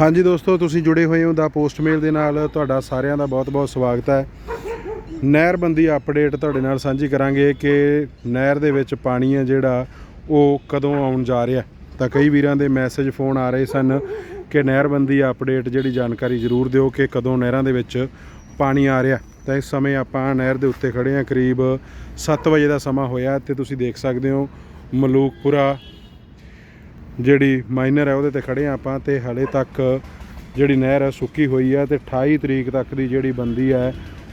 ਹਾਂਜੀ ਦੋਸਤੋ, ਤੁਸੀਂ ਜੁੜੇ ਹੋਏ ਹੋ ਦਾ ਪੋਸਟਮੇਲ ਦੇ ਨਾਲ। ਤੁਹਾਡਾ ਸਾਰਿਆਂ ਦਾ ਬਹੁਤ-ਬਹੁਤ ਸਵਾਗਤ ਹੈ। ਨਹਿਰਬੰਦੀ ਅਪਡੇਟ ਤੁਹਾਡੇ ਨਾਲ ਸਾਂਝੀ ਕਰਾਂਗੇ ਕਿ ਨਹਿਰ ਦੇ ਵਿੱਚ ਪਾਣੀ ਹੈ ਜਿਹੜਾ, ਉਹ ਕਦੋਂ ਆਉਣ ਜਾ ਰਿਹਾ ਤਾਂ ਕਈ ਵੀਰਾਂ ਦੇ ਮੈਸੇਜ ਫੋਨ ਆ ਰਹੇ ਸਨ ਕਿ ਨਹਿਰਬੰਦੀ ਅਪਡੇਟ ਜਿਹੜੀ ਜਾਣਕਾਰੀ ਜ਼ਰੂਰ ਦਿਓ ਕਿ ਕਦੋਂ ਨਹਿਰਾਂ ਦੇ ਵਿੱਚ ਪਾਣੀ ਆ ਰਿਹਾ ਤਾਂ ਇਸ ਸਮੇਂ ਆਪਾਂ ਨਹਿਰ ਦੇ ਉੱਤੇ ਖੜੇ ਹਾਂ। ਕਰੀਬ 7 ਵਜੇ ਦਾ ਸਮਾਂ ਹੋਇਆ ਤੇ ਤੁਸੀਂ ਦੇਖ ਸਕਦੇ ਹੋ, ਮਲੂਕਪੁਰਾ ਜਿਹੜੀ ਮਾਈਨਰ ਹੈ ਉਹਦੇ ਤੇ ਖੜੇ ਆ ਆਪਾਂ ਤੇ ਹਲੇ ਤੱਕ ਜਿਹੜੀ ਨਹਿਰ ਹੈ ਸੁੱਕੀ ਹੋਈ ਹੈ ਤੇ 28 ਤਰੀਕ ਤੱਕ ਦੀ ਜਿਹੜੀ ਬੰਦੀ ਹੈ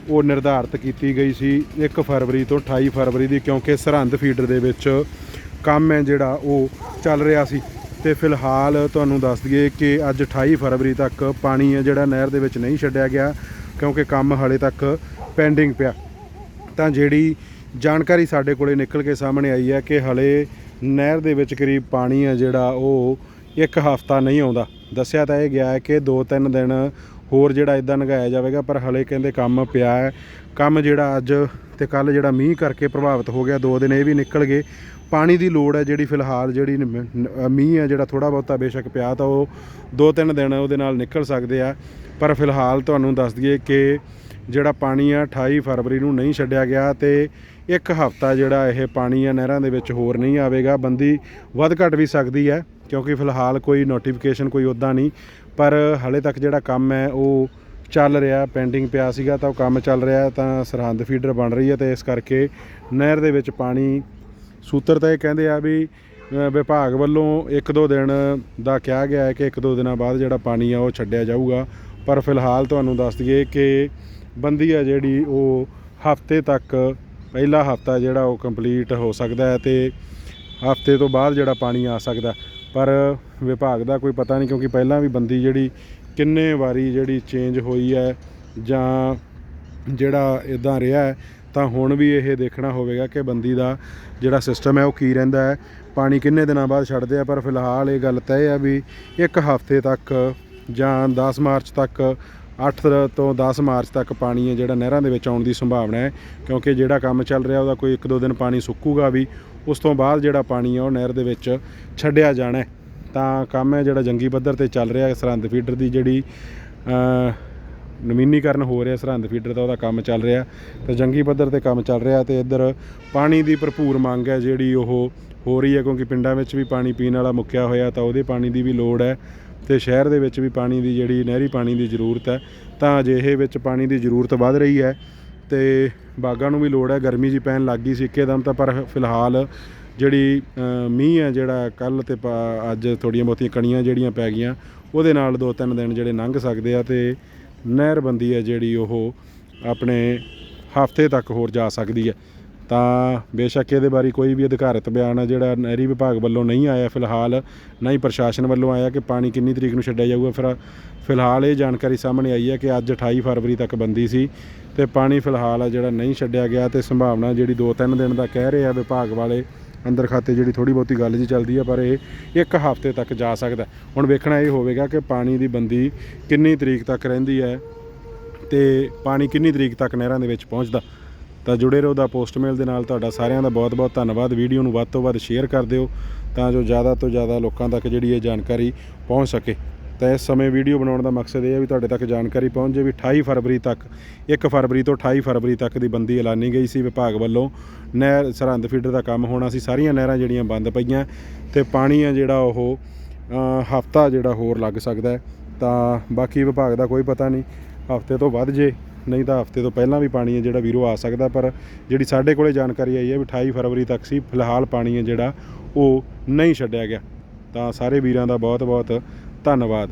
ਉਹ ਨਿਰਧਾਰਤ ਕੀਤੀ ਗਈ ਸੀ 1 ਫਰਵਰੀ ਤੋਂ 28 ਫਰਵਰੀ ਦੀ ਕਿਉਂਕਿ ਸਰਹੰਦ ਫੀਡਰ ਦੇ ਵਿੱਚ ਕੰਮ ਹੈ ਜਿਹੜਾ ਉਹ ਚੱਲ ਰਿਹਾ ਸੀ। ਤੇ ਫਿਲਹਾਲ ਤੁਹਾਨੂੰ ਦੱਸ ਦਈਏ ਕਿ ਅੱਜ 28 ਫਰਵਰੀ ਤੱਕ ਪਾਣੀ ਹੈ ਜਿਹੜਾ ਨਹਿਰ ਦੇ ਵਿੱਚ ਨਹੀਂ ਛੱਡਿਆ ਗਿਆ ਕਿਉਂਕਿ ਕੰਮ ਹਾਲੇ ਤੱਕ ਪੈਂਡਿੰਗ ਪਿਆ। ਤਾਂ ਜਿਹੜੀ ਜਾਣਕਾਰੀ ਸਾਡੇ ਕੋਲੇ ਨਿਕਲ ਕੇ ਸਾਹਮਣੇ ਆਈ ਹੈ ਕਿ ਹਲੇ ਨਹਿਰ ਦੇ ਵਿੱਚ ਕਰੀਬ ਪਾਣੀ ਹੈ ਜਿਹੜਾ, ਉਹ ਇੱਕ ਹਫ਼ਤਾ ਨਹੀਂ ਆਉਂਦਾ। ਦੱਸਿਆ ਤਾਂ ਇਹ ਗਿਆ ਹੈ ਕਿ 2-3 ਦਿਨ ਹੋਰ ਜਿਹੜਾ ਇਦਾਂ ਲੰਘਾਇਆ ਜਾਵੇਗਾ, ਪਰ ਹਲੇ ਕਹਿੰਦੇ ਕੰਮ ਪਿਆ ਹੈ। ਕੰਮ ਜਿਹੜਾ ਅੱਜ ਤੇ ਕੱਲ ਜਿਹੜਾ ਮੀਂਹ ਕਰਕੇ ਪ੍ਰਭਾਵਿਤ ਹੋ ਗਿਆ, ਦੋ ਦਿਨ ਇਹ ਵੀ ਨਿਕਲ ਗਏ। ਪਾਣੀ ਦੀ ਲੋੜ ਹੈ ਜਿਹੜੀ ਫਿਲਹਾਲ ਜਿਹੜੀ ਮੀਂਹ ਹੈ ਜਿਹੜਾ ਥੋੜਾ ਬਹੁਤਾ ਬੇਸ਼ੱਕ ਪਿਆ, ਤਾਂ ਉਹ 2-3 ਦਿਨ ਉਹਦੇ ਨਾਲ ਨਿਕਲ ਸਕਦੇ ਆ। ਪਰ ਫਿਲਹਾਲ ਤੁਹਾਨੂੰ ਦੱਸ ਦਈਏ ਕਿ ਜਿਹੜਾ ਪਾਣੀ ਆ 28 ਫਰਵਰੀ ਨੂੰ ਨਹੀਂ ਛੱਡਿਆ ਗਿਆ ਤੇ ਇੱਕ ਹਫ਼ਤਾ ਜਿਹੜਾ ਇਹ ਪਾਣੀ ਆ ਨਹਿਰਾਂ ਦੇ ਵਿੱਚ ਹੋਰ ਨਹੀਂ ਆਵੇਗਾ। ਬੰਦੀ ਵੱਧ ਘਟ ਵੀ ਸਕਦੀ ਹੈ, ਕਿਉਂਕਿ ਫਿਲਹਾਲ ਕੋਈ ਨੋਟੀਫਿਕੇਸ਼ਨ ਕੋਈ ਉੱਦਾਂ ਨਹੀਂ, ਪਰ ਹਲੇ ਤੱਕ ਜਿਹੜਾ ਕੰਮ ਹੈ ਉਹ ਚੱਲ ਰਿਹਾ ਪੈਂਡਿੰਗ ਪਿਆ ਸੀਗਾ ਤਾਂ ਉਹ ਕੰਮ ਚੱਲ ਰਿਹਾ, ਤਾਂ ਸਰਹੰਦ ਫੀਡਰ ਬਣ ਰਹੀ ਹੈ ਤੇ ਇਸ ਕਰਕੇ ਨਹਿਰ ਦੇ ਵਿੱਚ ਪਾਣੀ ਸੂਤਰ ਤਾਂ ਇਹ ਕਹਿੰਦੇ ਆ ਵੀ ਵਿਭਾਗ ਵੱਲੋਂ ਇੱਕ ਦੋ ਦਿਨ ਦਾ ਕਿਹਾ ਗਿਆ ਹੈ ਕਿ ਇੱਕ ਦੋ ਦਿਨਾਂ ਬਾਅਦ ਜਿਹੜਾ ਪਾਣੀ ਆ ਉਹ ਛੱਡਿਆ ਜਾਊਗਾ। ਪਰ ਫਿਲਹਾਲ ਤੁਹਾਨੂੰ ਦੱਸ ਦਈਏ ਕਿ ਬੰਦੀ ਆ ਜਿਹੜੀ ਉਹ ਹਫ਼ਤੇ ਤੱਕ, ਪਹਿਲਾ ਹਫਤਾ ਜਿਹੜਾ ਉਹ ਕੰਪਲੀਟ ਹੋ ਸਕਦਾ ਹੈ ਤੇ ਹਫ਼ਤੇ ਤੋਂ ਬਾਅਦ ਜਿਹੜਾ ਪਾਣੀ ਆ ਸਕਦਾ। ਪਰ ਵਿਭਾਗ ਦਾ ਕੋਈ ਪਤਾ ਨਹੀਂ ਕਿਉਂਕਿ ਪਹਿਲਾਂ ਵੀ ਬੰਦੀ ਜਿਹੜੀ ਕਿੰਨੇ ਵਾਰੀ ਜਿਹੜੀ ਚੇਂਜ ਹੋਈ ਹੈ ਜਾਂ ਜਿਹੜਾ ਇਦਾਂ ਰਿਹਾ ਹੈ, ਤਾਂ ਹੁਣ ਵੀ ਇਹ ਦੇਖਣਾ ਹੋਵੇਗਾ ਕਿ ਬੰਦੀ ਦਾ ਜਿਹੜਾ ਸਿਸਟਮ ਹੈ ਉਹ ਕੀ ਰਹਿੰਦਾ ਹੈ। ਪਾਣੀ ਕਿੰਨੇ ਦਿਨਾਂ ਬਾਅਦ ਛੱਡਦੇ ਆ, ਪਰ ਫਿਲਹਾਲ ਇਹ ਗੱਲ ਤੈਅ ਹੈ ਵੀ ਇੱਕ ਹਫ਼ਤੇ ਤੱਕ ਜਾਂ 10 ਮਾਰਚ ਤੱਕ 8 ਤੋਂ 10 ਮਾਰਚ ਤੱਕ ਪਾਣੀ ਹੈ ਜਿਹੜਾ ਨਹਿਰਾਂ ਦੇ ਵਿੱਚ ਆਉਣ ਦੀ ਸੰਭਾਵਨਾ ਹੈ, ਕਿਉਂਕਿ ਜਿਹੜਾ ਕੰਮ ਚੱਲ ਰਿਹਾ ਉਹਦਾ ਕੋਈ ਇੱਕ ਦੋ ਦਿਨ ਪਾਣੀ ਸੁੱਕੂਗਾ ਵੀ, ਉਸ ਤੋਂ ਬਾਅਦ ਜਿਹੜਾ ਪਾਣੀ ਹੈ ਉਹ ਨਹਿਰ ਦੇ ਵਿੱਚ ਛੱਡਿਆ ਜਾਣਾ ਹੈ। ਤਾਂ ਕੰਮ ਹੈ ਜਿਹੜਾ ਜੰਗੀ ਪੱਧਰ ਤੇ ਚੱਲ ਰਿਹਾ ਹੈ, ਸਰਹੰਦ ਫੀਡਰ ਦੀ ਜਿਹੜੀ ਨਵੀਨੀਕਰਨ ਹੋ ਰਿਹਾ ਸਰਹੰਦ ਫੀਡਰ ਦਾ ਉਹਦਾ ਕੰਮ ਚੱਲ ਰਿਹਾ। ਤੇ ਜੰਗੀ ਪੱਧਰ ਤੇ ਕੰਮ ਚੱਲ ਰਿਹਾ ਤੇ ਇੱਧਰ ਪਾਣੀ ਦੀ ਭਰਪੂਰ ਮੰਗ ਹੈ ਜਿਹੜੀ ਉਹ ਹੋ ਰਹੀ ਹੈ, ਕਿਉਂਕਿ ਪਿੰਡਾਂ ਵਿੱਚ ਵੀ ਪਾਣੀ ਪੀਣ ਵਾਲਾ ਮੁੱਕਿਆ ਹੋਇਆ ਤਾਂ ਉਹਦੇ ਪਾਣੀ ਦੀ ਵੀ ਲੋੜ ਹੈ। ਤੇ ਸ਼ਹਿਰ ਦੇ ਵਿੱਚ ਵੀ ਪਾਣੀ ਦੀ ਜਿਹੜੀ ਨਹਿਰੀ ਪਾਣੀ ਦੀ ਜ਼ਰੂਰਤ ਹੈ, ਤਾਂ ਅਜਿਹੇ ਵਿੱਚ ਪਾਣੀ ਦੀ ਜ਼ਰੂਰਤ ਵੱਧ ਰਹੀ ਹੈ ਤੇ ਬਾਗਾਂ ਨੂੰ ਵੀ ਲੋੜ ਹੈ। ਗਰਮੀ ਜੀ ਪੈਣ ਲੱਗ ਗਈ ਸੀ ਇੱਕੇਦਮ ਤਾਂ, ਪਰ ਫਿਲਹਾਲ ਜਿਹੜੀ ਮੀਂਹ ਹੈ ਜਿਹੜਾ ਕੱਲ ਤੇ ਪਾ- ਅੱਜ ਥੋੜੀਆਂ ਬਹੁਤੀਆਂ ਕਣੀਆਂ ਜਿਹੜੀਆਂ ਪੈ ਗਈਆਂ, ਉਹਦੇ ਨਾਲ ਦੋ ਤਿੰਨ ਦਿਨ ਜਿਹੜੇ ਲੰਘ ਸਕਦੇ ਆ ਤੇ ਨਹਿਰਬੰਦੀ ਹੈ ਜਿਹੜੀ ਉਹ ਆਪਣੇ ਹਫ਼ਤੇ ਤੱਕ ਹੋਰ ਜਾ ਸਕਦੀ ਹੈ। ਤਾਂ ਬੇਸ਼ੱਕ ਇਹਦੇ ਬਾਰੇ ਕੋਈ ਵੀ ਅਧਿਕਾਰਤ ਬਿਆਨ ਆ ਜਿਹੜਾ ਨਹਿਰੀ ਵਿਭਾਗ ਵੱਲੋਂ ਨਹੀਂ ਆਇਆ ਫਿਲਹਾਲ, ਨਾ ਹੀ ਪ੍ਰਸ਼ਾਸਨ ਵੱਲੋਂ ਆਇਆ ਕਿ ਪਾਣੀ ਕਿੰਨੀ ਤਰੀਕ ਨੂੰ ਛੱਡਿਆ ਜਾਊਗਾ। ਫਿਰ ਫਿਲਹਾਲ ਇਹ ਜਾਣਕਾਰੀ ਸਾਹਮਣੇ ਆਈ ਹੈ ਕਿ ਅੱਜ 28 ਫਰਵਰੀ ਤੱਕ ਬੰਦੀ ਸੀ ਤੇ ਪਾਣੀ ਫਿਲਹਾਲ ਆ ਜਿਹੜਾ ਨਹੀਂ ਛੱਡਿਆ ਗਿਆ ਤੇ ਸੰਭਾਵਨਾ ਜਿਹੜੀ 2-3 ਦਿਨ ਦਾ ਕਹਿ ਰਹੇ ਆ ਵਿਭਾਗ ਵਾਲੇ ਅੰਦਰ ਖਾਤੇ ਜਿਹੜੀ ਥੋੜੀ ਬਹੁਤੀ ਗੱਲ ਜੀ ਚੱਲਦੀ ਆ, ਪਰ ਇਹ ਇੱਕ ਹਫ਼ਤੇ ਤੱਕ ਜਾ ਸਕਦਾ ਹੁਣ ਵੇਖਣਾ ਇਹ ਹੋਵੇਗਾ ਕਿ ਪਾਣੀ ਦੀ ਬੰਦੀ ਕਿੰਨੀ ਤਰੀਕ ਤੱਕ ਰਹਿੰਦੀ ਹੈ ਤੇ ਪਾਣੀ ਕਿੰਨੀ ਤਰੀਕ ਤੱਕ ਨਹਿਰਾਂ ਦੇ ਵਿੱਚ ਪਹੁੰਚਦਾ। ਤਾਂ ਜੁੜੇ ਰਹੋ ਦਾ ਪੋਸਟਮੇਲ ਦੇ ਨਾਲ। ਤੁਹਾਡਾ ਸਾਰਿਆਂ ਦਾ ਬਹੁਤ-ਬਹੁਤ ਧੰਨਵਾਦ। ਵੀਡੀਓ ਨੂੰ ਵੱਧ ਤੋਂ ਵੱਧ ਸ਼ੇਅਰ ਕਰ ਦਿਓ ਤਾਂ ਜੋ ਜ਼ਿਆਦਾ ਤੋਂ ਜ਼ਿਆਦਾ ਲੋਕਾਂ ਤੱਕ ਜਿਹੜੀ ਇਹ ਜਾਣਕਾਰੀ ਪਹੁੰਚ ਸਕੇ। ਤਾਂ ਇਸ ਸਮੇਂ ਵੀਡੀਓ ਬਣਾਉਣ ਦਾ ਮਕਸਦ ਇਹ ਹੈ ਵੀ ਤੁਹਾਡੇ ਤੱਕ ਜਾਣਕਾਰੀ ਪਹੁੰਚ ਜੇ ਵੀ 28 ਫਰਵਰੀ ਤੱਕ 1 ਫਰਵਰੀ ਤੋਂ 28 ਫਰਵਰੀ ਤੱਕ ਦੀ ਬੰਦੀ ਐਲਾਨੀ ਗਈ ਸੀ ਵਿਭਾਗ ਵੱਲੋਂ। ਨਹਿਰ, ਸਰਹੰਦ ਫੀਡਰ ਦਾ ਕੰਮ ਹੋਣਾ ਸੀ। ਸਾਰੀਆਂ ਨਹਿਰਾਂ ਜਿਹੜੀਆਂ ਬੰਦ ਪਈਆਂ ਤੇ ਪਾਣੀ ਆ ਜਿਹੜਾ ਉਹ ਹਫਤਾ ਜਿਹੜਾ ਹੋਰ ਲੱਗ ਸਕਦਾ ਤਾਂ ਬਾਕੀ ਵਿਭਾਗ ਦਾ ਕੋਈ ਪਤਾ ਨਹੀਂ। ਹਫ਼ਤੇ ਤੋਂ ਵੱਧ ਜੇ ਨਹੀਂ ਤਾਂ ਹਫ਼ਤੇ ਤੋਂ ਪਹਿਲਾਂ ਵੀ ਪਾਣੀ ਹੈ ਜਿਹੜਾ ਵੀਰੋ ਆ ਸਕਦਾ, ਪਰ ਜਿਹੜੀ ਸਾਡੇ ਕੋਲੇ ਜਾਣਕਾਰੀ ਆਈ ਹੈ ਵੀ 28 ਫਰਵਰੀ ਤੱਕ ਸੀ, ਫਿਲਹਾਲ ਪਾਣੀ ਹੈ ਜਿਹੜਾ ਉਹ ਨਹੀਂ ਛੱਡਿਆ ਗਿਆ। ਤਾਂ ਸਾਰੇ ਵੀਰਾਂ ਦਾ ਬਹੁਤ ਬਹੁਤ ਧੰਨਵਾਦ।